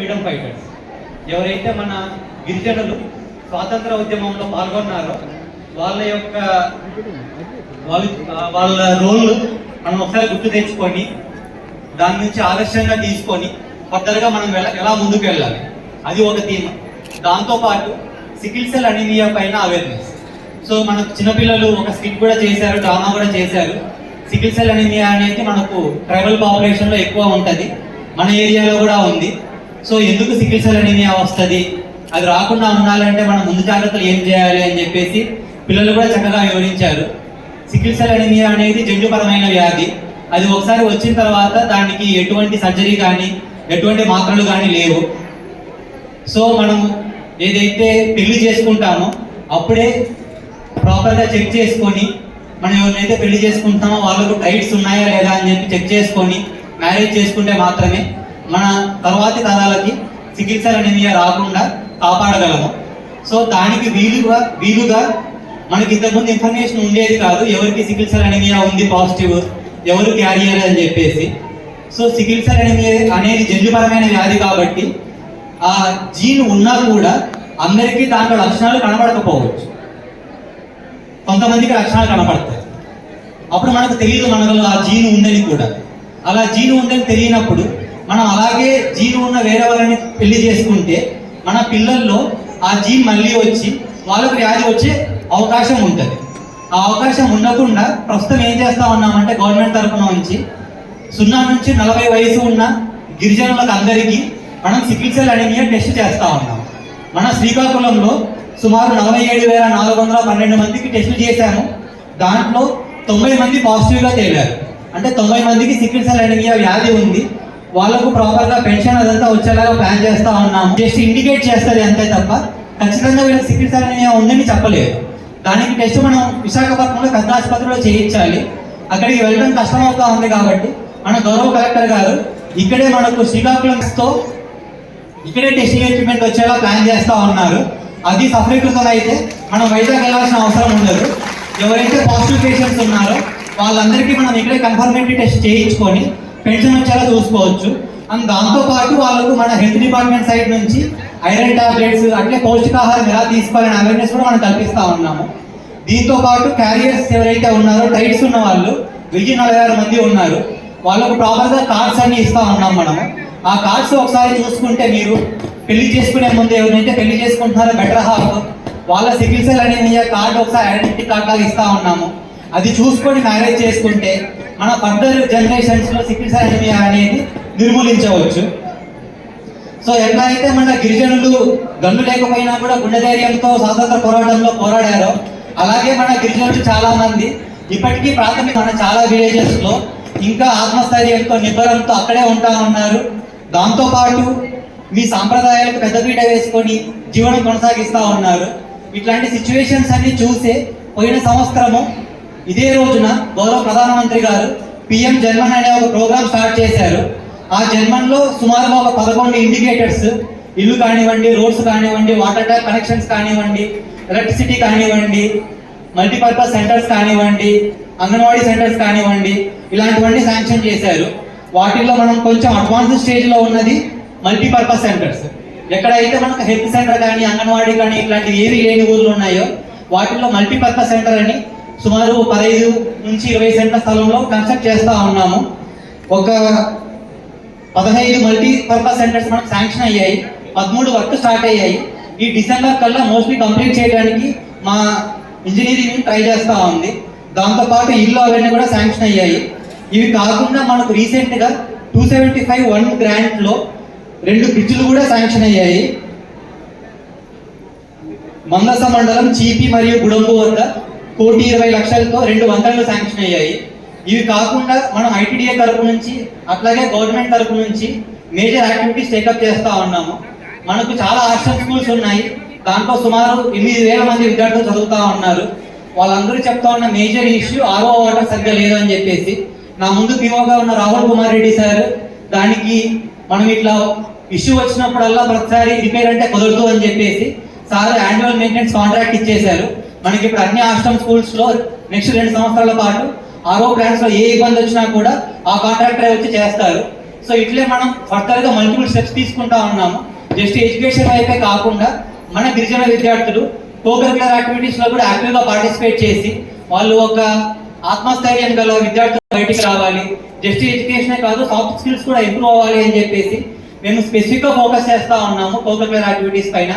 Freedom fighters. ఎవరైతే మన గిరిజనులు స్వాతంత్ర ఉద్యమంలో పాల్గొన్నారో వాళ్ళ యొక్క వాళ్ళ వాళ్ళ రోల్ మనం ఒకసారి గుర్తు తెచ్చుకొని దాని నుంచి ఆదర్శంగా తీసుకొని ఫర్దర్గా మనం ఎలా ముందుకు వెళ్ళాలి? అది ఒక థీమ్. దాంతోపాటు సికిల్ సెల్ అనీమియా పైన అవేర్నెస్ సో మన చిన్నపిల్లలు ఒక స్కిట్ కూడా చేశారు డ్రామా కూడా చేశారు. సికిల్ సెల్ అనీమియా అనేది మనకు ట్రైబల్ పాపులేషన్లో ఎక్కువ ఉంటుంది. మన ఏరియాలో కూడా ఉంది. సో ఎందుకు సికిల్ సెల్ అనీమియా వస్తుంది? అది రాకుండా ఉండాలంటే మనం ముందు జాగ్రత్తలు ఏం చేయాలి అని చెప్పేసి పిల్లలు కూడా చక్కగా వివరించారు. సికిల్ సెల్ అనేమియా అనేది జంతుపరమైన వ్యాధి. అది ఒకసారి వచ్చిన తర్వాత దానికి ఎటువంటి సర్జరీ కానీ ఎటువంటి మాత్రలు కానీ లేవు. సో మనం ఏదైతే పెళ్ళి చేసుకుంటామో అప్పుడే ప్రాపర్గా చెక్ చేసుకొని మనం ఎవరినైతే పెళ్ళి చేసుకుంటామో వాళ్ళకు టైట్స్ ఉన్నాయా లేదా అని చెప్పి చెక్ చేసుకొని మ్యారేజ్ చేసుకుంటే మాత్రమే మన తర్వాతి తరాలకి చికిత్సలు అనేవి రాకుండా కాపాడగలము. సో దానికి వీలుగా వీలుగా మనకి ఇంతకుముందు ఇన్ఫర్మేషన్ ఉండేది కాదు ఎవరికి సికిల్ అనేమియా ఉంది పాజిటివ్ ఎవరు క్యారియర్ అని చెప్పేసి. సో సికిల్ అనేమియా అనేది జన్యుపరమైన వ్యాధి కాబట్టి ఆ జీన్ ఉన్నా కూడా అందరికీ దాంట్లో లక్షణాలు కనబడకపోవచ్చు. కొంతమందికి లక్షణాలు కనపడతాయి. అప్పుడు మనకు తెలియదు మనలో ఆ జీను ఉందని కూడా. అలా జీను ఉందని తెలియనప్పుడు మనం అలాగే జీన్ ఉన్న వేరే వాళ్ళని పెళ్ళి చేసుకుంటే మన పిల్లల్లో ఆ జీన్ మళ్ళీ వచ్చి వాళ్ళకు వ్యాధి వచ్చే అవకాశం ఉంటుంది. ఆ అవకాశం ఉండకుండా ప్రస్తుతం ఏం చేస్తా ఉన్నామంటే గవర్నమెంట్ తరఫున నుంచి సున్నా నుంచి నలభై వయసు ఉన్న గిరిజనులకు అందరికీ మనం సికిల్ అనేమియా టెస్ట్ చేస్తూ ఉన్నాం. మన శ్రీకాకుళంలో సుమారు నలభై ఏడు వేల నాలుగు వందల పన్నెండు మందికి టెస్ట్ చేశాము. దాంట్లో తొంభై మంది పాజిటివ్గా తేలారు. అంటే తొంభై మందికి సికిల్ అనేమియా వ్యాధి ఉంది. వాళ్ళకు ప్రాపర్గా పెన్షన్ అదంతా వచ్చేలాగా ప్లాన్ చేస్తా ఉన్నాము. జస్ట్ ఇండికేట్ చేస్తుంది అంతే తప్ప ఖచ్చితంగా వీళ్ళకి సికిల్ సెల్ ఉందని చెప్పలేదు. దానికి టెస్ట్ మనం విశాఖపట్నంలో పెద్ద ఆసుపత్రిలో చేయించాలి. అక్కడికి వెళ్ళడం కష్టం అవుతా ఉంది కాబట్టి మన గౌరవ కలెక్టర్ గారు ఇక్కడే మనకు శ్రీకాకుళంతో ఇక్కడే టెస్టింగ్ ఎక్విప్మెంట్ వచ్చేలా ప్లాన్ చేస్తూ ఉన్నారు. అది సఫలీకృతం అయితే మనం వైజాగ్ వెళ్ళాల్సిన అవసరం ఉండదు. ఎవరైతే పాజిటివ్ పేషెంట్స్ ఉన్నారో వాళ్ళందరికీ మనం ఇక్కడే కన్ఫర్మేటరీ టెస్ట్ చేయించుకొని పెన్షన్ వచ్చేలా చూసుకోవచ్చు. అండ్ దాంతోపాటు వాళ్ళకు మన హెల్త్ డిపార్ట్మెంట్ సైడ్ నుంచి ఐరన్ టాబ్లెట్స్ అట్లే పౌష్టికాహారం ఎలా తీసుకోవాలని అవేర్నెస్ కూడా మనం కల్పిస్తూ ఉన్నాము. దీంతో పాటు క్యారియర్స్ ఎవరైతే ఉన్నారో టైట్స్ ఉన్న వాళ్ళు వెయ్యి నలభై ఆరు మంది ఉన్నారు. వాళ్ళకు ప్రాపర్గా కార్డ్స్ అన్ని ఇస్తూ ఉన్నాం మనము. ఆ కార్డ్స్ ఒకసారి చూసుకుంటే మీరు పెళ్ళి చేసుకునే ముందు ఎవరైతే పెళ్ళి చేసుకుంటున్నారో బెటర్ హాఫ్ వాళ్ళ సికిల్ సెల్ కార్డ్ కార్డు ఒకసారి ఐడెంటిటీ కార్డ్ లాగా ఇస్తూ ఉన్నాము. అది చూసుకొని మ్యారేజ్ చేసుకుంటే మన ఫర్దర్ జనరేషన్స్లో సికిల్ సెల్ అనేది నిర్మూలించవచ్చు. సో ఎలా అయితే మన గిరిజనులు గన్ను లేకపోయినా కూడా గుండె ధైర్యంతో స్వాతంత్ర పోరాటంలో పోరాడారో అలాగే మన గిరిజనులు చాలా మంది ఇప్పటికీ ప్రాథమిక మన చాలా విలేజెస్లో ఇంకా ఆత్మస్థైర్యంతో నిబ్బరంతో అక్కడే ఉంటా ఉన్నారు దాంతోపాటు మీ సాంప్రదాయాలకు పెద్దపీట వేసుకొని జీవనం కొనసాగిస్తూ ఉన్నారు. ఇట్లాంటి సిచ్యువేషన్స్ అన్ని చూసే పోయిన సంవత్సరము ఇదే రోజున గౌరవ ప్రధానమంత్రి గారు పిఎం జన్మన్ అనే ఒక ప్రోగ్రామ్ స్టార్ట్ చేశారు. ఆ జన్మన్లో సుమారుగా ఒక పదకొండు ఇండికేటర్స్ ఇల్లు కానివ్వండి రోడ్స్ కానివ్వండి వాటర్ ట్యాప్ కనెక్షన్స్ కానివ్వండి ఎలక్ట్రిసిటీ కానివ్వండి మల్టీపర్పస్ సెంటర్స్ కానివ్వండి అంగన్వాడీ సెంటర్స్ కానివ్వండి ఇలాంటివన్నీ శాంక్షన్ చేశారు. వాటిల్లో మనం కొంచెం అడ్వాన్స్ స్టేజ్లో ఉన్నది మల్టీపర్పస్ సెంటర్స్. ఎక్కడైతే మనకు హెల్త్ సెంటర్ కానీ అంగన్వాడీ కానీ ఇట్లాంటివి ఏవి లేని ఊర్లు ఉన్నాయో వాటిల్లో మల్టీపర్పస్ సెంటర్ అని సుమారు పదహైదు నుంచి ఇరవై సెంట్ల స్థలంలో కన్స్ట్రక్ట్ చేస్తూ ఉన్నాము. ఒక పదహైదు మల్టీపర్పస్ సెంటర్స్ మనకు శాంక్షన్ అయ్యాయి. పదమూడు వర్క్ స్టార్ట్ అయ్యాయి. ఈ డిసెంబర్ కల్లా మోస్ట్లీ కంప్లీట్ చేయడానికి మా ఇంజనీరింగ్ ట్రై చేస్తూ ఉంది. దాంతోపాటు ఇల్లు అవన్నీ కూడా శాంక్షన్ అయ్యాయి. ఇవి కాకుండా మనకు రీసెంట్గా టూ సెవెంటీ ఫైవ్ వన్ గ్రాంట్లో రెండు బ్రిడ్జ్లు కూడా శాంక్షన్ అయ్యాయి. మందస మండలం చీపి మరియు గుడంబు వద్ద కోటి ఇరవై లక్షలతో రెండు వందలు శాంక్షన్ అయ్యాయి. ఇవి కాకుండా మనం ఐటీడీఏ తరపు నుంచి అట్లాగే గవర్నమెంట్ తరపు నుంచి మేజర్ యాక్టివిటీస్ టేకప్ చేస్తా ఉన్నాము. మనకు చాలా హాస్టల్ స్కూల్స్ ఉన్నాయి. దాంట్లో సుమారు ఎనిమిది వేల మంది విద్యార్థులు చదువుతా ఉన్నారు. వాళ్ళందరూ చెప్తా ఉన్న మేజర్ ఇష్యూ ఆర్ఓ వాటర్ సరిగ్గా లేదు అని చెప్పేసి. నా ముందు పిఓగా ఉన్న రాహుల్ కుమార్ రెడ్డి సార్ దానికి మనం ఇట్లా ఇష్యూ వచ్చినప్పుడల్లా ప్రతిసారి రిపేర్ అంటే కుదరదు అని చెప్పేసి సార్ యాన్యువల్ మెయింటెనెన్స్ కాంట్రాక్ట్ ఇచ్చేశారు. మనకి ఇప్పుడు అన్ని ఆశ్రమ్ స్కూల్స్లో నెక్స్ట్ రెండు సంవత్సరాల పాటు ఆరో ప్లాన్స్లో ఏ ఇబ్బంది వచ్చినా కూడా ఆ కాంట్రాక్టర్ వచ్చి చేస్తారు. సో ఇట్లే మనం ఫర్దర్గా మల్టిపుల్ స్టెప్స్ తీసుకుంటా ఉన్నాము. జస్ట్ ఎడ్యుకేషన్ వైపే కాకుండా మన గిరిజన విద్యార్థులు కోకరికులర్ యాక్టివిటీస్లో కూడా యాక్టివ్గా పార్టిసిపేట్ చేసి వాళ్ళు ఒక ఆత్మస్థైర్యం గల విద్యార్థులు బయటికి రావాలి. జస్ట్ ఎడ్యుకేషన్ కాదు సాఫ్ట్ స్కిల్స్ కూడా ఇంప్రూవ్ అవ్వాలి అని చెప్పేసి మేము స్పెసిఫిక్గా ఫోకస్ చేస్తా ఉన్నాము కోకరికులర్ యాక్టివిటీస్ పైన.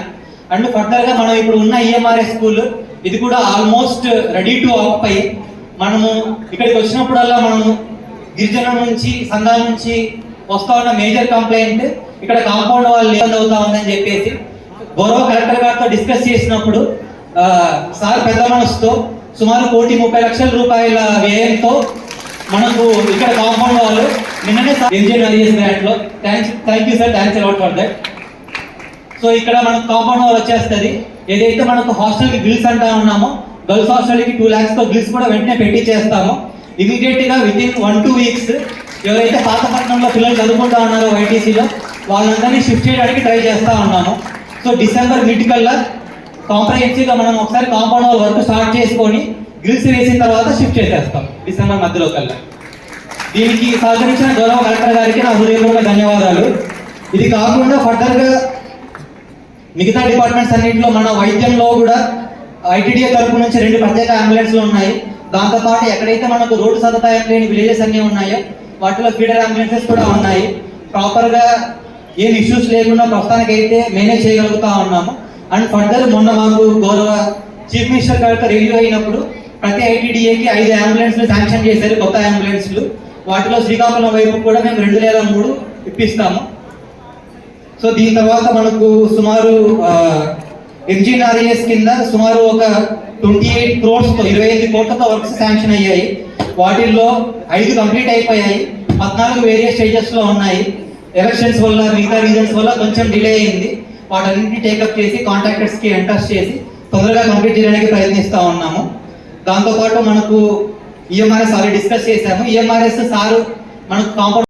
అండ్ ఫర్దర్గా మనం ఇప్పుడు ఉన్న ఈఎంఆర్ఏ స్కూల్ ఇది కూడా ఆల్మోస్ట్ రెడీ టు ఆప్ అయ్యి మనము ఇక్కడికి వచ్చినప్పుడల్లా మనము గిరిజన నుంచి సంఘాల నుంచి వస్తా ఉన్న మేజర్ కంప్లైంట్ ఇక్కడ కాంపౌండ్ వాళ్ళు ఇబ్బంది అవుతా ఉందని చెప్పేసి గౌరవ కలెక్టర్ గారితో డిస్కస్ చేసినప్పుడు సార్ పెద్ద మనసుతో సుమారు కోటి ముప్పై లక్షల రూపాయల వ్యయంతో మనకు ఇక్కడ కాంపౌండ్ వాళ్ళు నిన్ననే ఎంజినియర్ గ్రాంట్ దాంట్లో. Thanks thank you sir thanks a lot for that so ఇక్కడ మనకు కాంపౌండ్ వాల్ వచ్చేస్తుంది. ఏదైతే మనకు హాస్టల్కి బిల్స్ అంటా ఉన్నామో గర్ల్స్ హాస్టల్కి టూ ల్యాక్స్తో తో బిల్స్ కూడా వెంటనే పెట్టి చేస్తాము. ఇమీడియట్గా within one two weeks ఎవరైతే పాతపట్నంలో పిల్లలు చదువుకుంటా ఉన్నారో వైటీసీలో వాళ్ళందరినీ షిఫ్ట్ చేయడానికి ట్రై చేస్తా ఉన్నాము. సో డిసెంబర్ మిడ్ కల్లా కాంప్రహెన్సివ్గా మనం ఒకసారి కాంపౌండ్ వాల్ వర్క్ స్టార్ట్ చేసుకొని గ్రిల్స్ వేసిన తర్వాత షిఫ్ట్ చేసేస్తాం డిసెంబర్ మధ్యలో కల్లా. దీనికి సహకరించిన గౌరవ కలెక్టర్ గారికి నా హృదయపూర్వక ధన్యవాదాలు. ఇది కాకుండా ఫర్దర్గా మిగతా డిపార్ట్మెంట్స్ అన్నింటిలో మన వైద్యంలో కూడా ఐటీడీఏ తరపు నుంచి రెండు ప్రత్యేక అంబులెన్స్లు ఉన్నాయి. దాంతోపాటు ఎక్కడైతే మనకు రోడ్డు సదుపాయం లేని విలేజెస్ అన్ని ఉన్నాయో వాటిలో ఫీడర్ అంబులెన్సెస్ కూడా ఉన్నాయి. ప్రాపర్గా ఏం ఇష్యూస్ లేకుండా ప్రస్తుతానికి అయితే మేనేజ్ చేయగలుగుతా ఉన్నాము. అండ్ ఫర్దర్ మొన్న మాకు గౌరవ చీఫ్ మినిస్టర్ గారితో రివ్యూ అయినప్పుడు ప్రతి ఐటీడీఏకి ఐదు అంబులెన్స్లు శాంక్షన్ చేశారు కొత్త అంబులెన్స్లు. వాటిలో శ్రీకాకుళం వైపు కూడా మేము రెండు లేదా మూడు ఇప్పిస్తాము. సో దీని తర్వాత మనకు సుమారు ఎంజీఆర్ఎస్ కింద సుమారు ఒక ట్వంటీ ఎయిట్ క్రోర్స్తో ఇరవై ఐదు కోట్లతో వర్క్స్ శాంక్షన్ అయ్యాయి. వాటిల్లో ఐదు కంప్లీట్ అయిపోయాయి. పద్నాలుగు వేరియస్ స్టేజెస్లో ఉన్నాయి. ఎలక్షన్స్ వల్ల మిగతా రీజన్స్ వల్ల కొంచెం డిలే అయింది. వాటన్నింటినీ టేకప్ చేసి కాంట్రాక్టర్స్కి ఎంటర్స్ చేసి తొందరగా కంప్లీట్ చేయడానికి ప్రయత్నిస్తూ ఉన్నాము. దాంతోపాటు మనకు ఈఎంఆర్ఎస్ ఆల్రెడీ డిస్కస్ చేశాము. ఈఎంఆర్ఎస్ సారు మనకు కాంపౌండ్